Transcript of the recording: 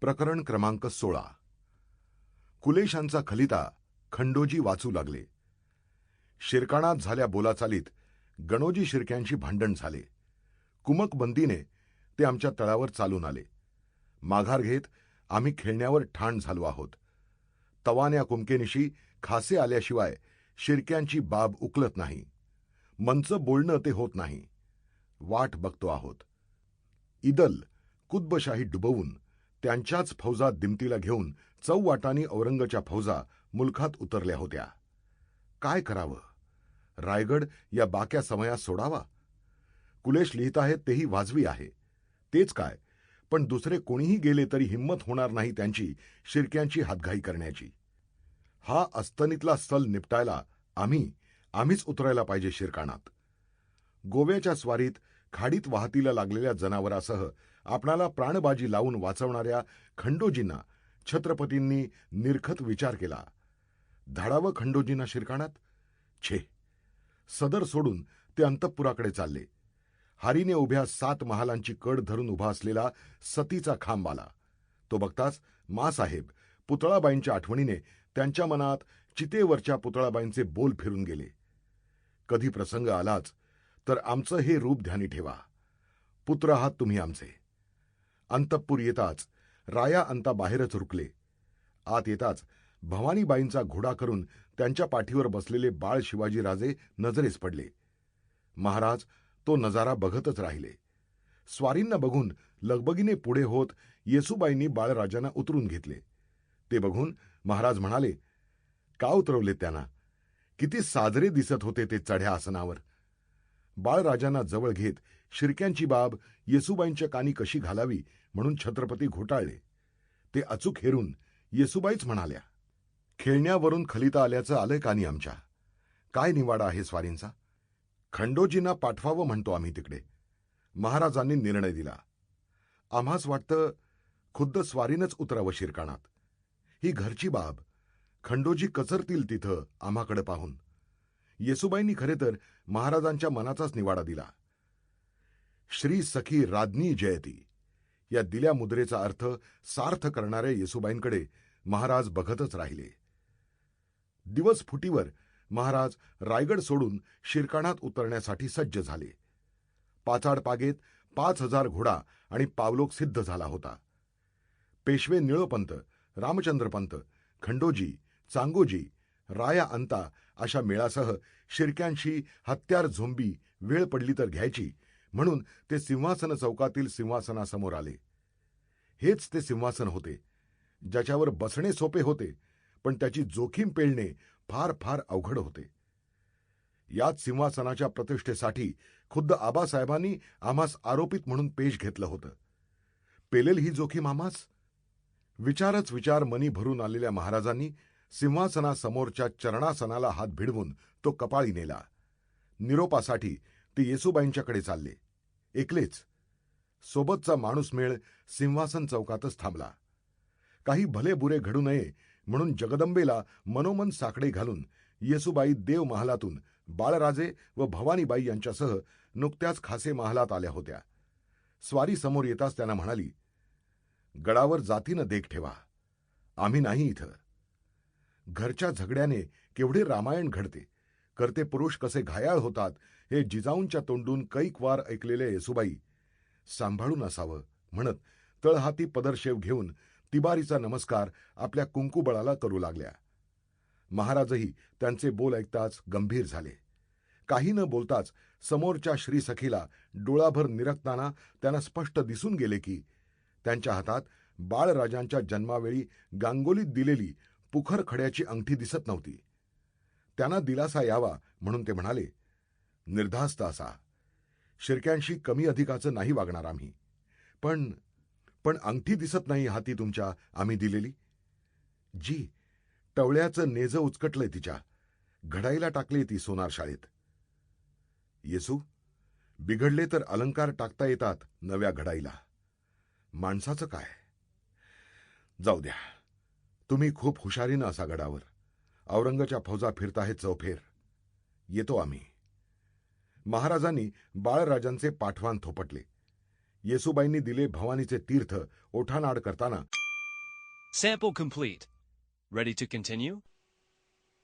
प्रकरण क्रमांक सोळा. कुलेशांचा खलिता खंडोजी वाचू लागले. शिरकाणात झाल्या बोलाचालीत गणोजी शिरक्यांशी भांडण झाले. कुमकबंदीने ते आमच्या तळावर चालून आले. माघार घेत आम्ही खेळण्यावर ठाण झालो आहोत. तवान्या कुमकेनिशी खासे आल्याशिवाय शिरक्यांची बाब उकलत नाही. मंच बोलणं ते होत नाही. वाट बघतो आहोत. इदल कुद्बशाही डुबवून त्यांच्याच फौजा दिमतीला घेऊन चौवाटानी औरंगच्या फौजा मुलखात उतरल्या होत्या. काय करावं? रायगड या बाक्या समयात सोडावा? कुलेश लिहित आहे तेही वाजवी आहे. तेच काय? पण दुसरे कोणीही गेले तरी हिंमत होणार नाही त्यांची शिरक्यांची हातघाई करण्याची. हा अस्तनीतला सल निपटायला आम्ही आम्हीच उतरायला पाहिजे शिरकाणात. गोव्याच्या स्वारीत खाडीत वाहतीला लागलेल्या जनावरासह आपणाला प्राणबाजी लावून वाचवणाऱ्या खंडोजींना छत्रपतींनी निरखत विचार केला. धाडावं खंडोजींना शिरकाणात? छे. सदर सोडून ते अंतःपुराकडे चालले. हारीने उभ्या सात महालांची कड धरून उभा असलेला सतीचा खांब आला तो बघताच मासाहेब पुतळाबाईंच्या आठवणीने त्यांच्या मनात चितेवरच्या पुतळाबाईंचे बोल फिरून गेले. कधी प्रसंग आलाच तर आमचं हे रूप ध्यानी ठेवा. पुत्र आहात तुम्ही आमचे. अंतपूर येताच राया अंता बाहेरच रुकले. आत येताच भवानीबाईंचा घोडा करून त्यांच्या पाठीवर बसलेले बाळ शिवाजीराजे नजरेस पडले. महाराज तो नजारा बघतच राहिले. स्वारींना बघून लगबगीने पुढे होत येसुबाईंनी बाळराजांना उतरून घेतले. ते बघून महाराज म्हणाले का उतरवले त्यांना? किती साजरे दिसत होते ते चढ्या आसनावर. बाळराजांना जवळ घेत शिरक्यांची बाब येसुबाईंच्या कानी कशी घालावी म्हणून छत्रपती घोटाळले. ते अचूक हेरून येसुबाईच म्हणाल्या खेळण्यावरून खलिता आल्याचं आलंय कानी आमच्या? काय निवाडा आहे स्वारींचा? खंडोजींना पाठवावं म्हणतो आम्ही तिकडे. महाराजांनी निर्णय दिला. आम्हास वाटतं खुद्द स्वारीनच उतरावं शिरकाणात. ही घरची बाब खंडोजी कचरतील तिथं आम्हाकडे पाहून. येसुबाईंनी खरे तर महाराजांच्या मनाचाच निवाडा दिला. श्री सखी राज्ञी जयती. या दिल्या मुद्रेचा अर्थ सार्थ करणाऱ्या येसुबाईंकडे महाराज बघतच राहिले. दिवस फुटीवर महाराज रायगड सोडून शिरकाणात उतरण्यासाठी सज्ज झाले. पाचाड पागेत पाच हजार घोडा आणि पावलोक सिद्ध झाला होता. पेशवे निळोपंत रामचंद्रपंत खंडोजी चांगोजी राया अंता अशा मेळासह शिरक्यांशी हत्यार झोंबी वेळ पडली तर घ्यायची म्हणून ते सिंहासन चौकातील सिंहासनासमोर आले. हेच ते सिंहासन होते. ज्याच्यावर बसणे सोपे होते पण त्याची जोखीम पेळणे फार फार अवघड होते. याच सिंहासनाच्या प्रतिष्ठेसाठी खुद्द आबासाहेबांनी आम्हास आरोपित म्हणून पेश घेतलं होतं. पेलेल ही जोखीम आम्हास? विचारच विचार मनी भरून आलेल्या महाराजांनी सिंहासनासमोरच्या चरणासनाला हात भिडवून तो कपाळी नेला. निरोपासाठी ते येसुबाईंच्याकडे चालले. एकलेच. सोबतचा माणूस मेळ सिंहासन चौकातच थांबला. काही भले बुरे घडू नये म्हणून जगदंबेला मनोमन साकडे घालून येसुबाई देव महालातून बाळराजे व भवानीबाई यांच्यासह नुकत्याच खासे महालात आल्या होत्या. स्वारी समोर येताच त्यांना म्हणाली गडावर जातीनं देख ठेवा. आम्ही नाही इथं. घरच्या झगड्याने केवढे रामायण घडते. करते पुरुष कसे घायाळ होतात हे जिजाऊंच्या तोंडून कैक वार ऐकलेले येसुबाई सांभाळून असावं म्हणत तळहाती पदरशेव घेऊन तिबारीचा नमस्कार आपल्या कुंकुबळाला करू लागल्या. महाराजही त्यांचे बोल ऐकताच गंभीर झाले. काही न बोलताच समोरच्या श्रीसखीला डोळाभर निरखताना त्यांना स्पष्ट दिसून गेले की त्यांच्या हातात बाळराजांच्या जन्मावेळी गांगोलीत दिलेली पुखर खड्याची अंगठी दिसत नव्हती. त्यांना दिलासा यावा म्हणून ते म्हणाले निर्धास्त असा. शिरक्यांशी कमी अधिकाचं नाही वागणार आम्ही. पण पण अंगठी दिसत नाही हाती तुमच्या आम्ही दिलेली. जी टवळ्याचं नेज उचकटलंय तिच्या. घडाईला टाकली ती सोनार शाळेत. येसू बिघडले तर अलंकार टाकता येतात नव्या घडाईला. माणसाचं काय? जाऊ द्या. तुम्ही खूप हुशारीनं असा गडावर. औरंगाच्या फौजा फिरताहेत चौफेर येतो आम्ही. महाराजांनी बाळराजांचे पाठवान थोपटले. येसुबाईंनी दिले भवानीचे तीर्थ ओठानाड करताना. Sample complete. Ready to continue?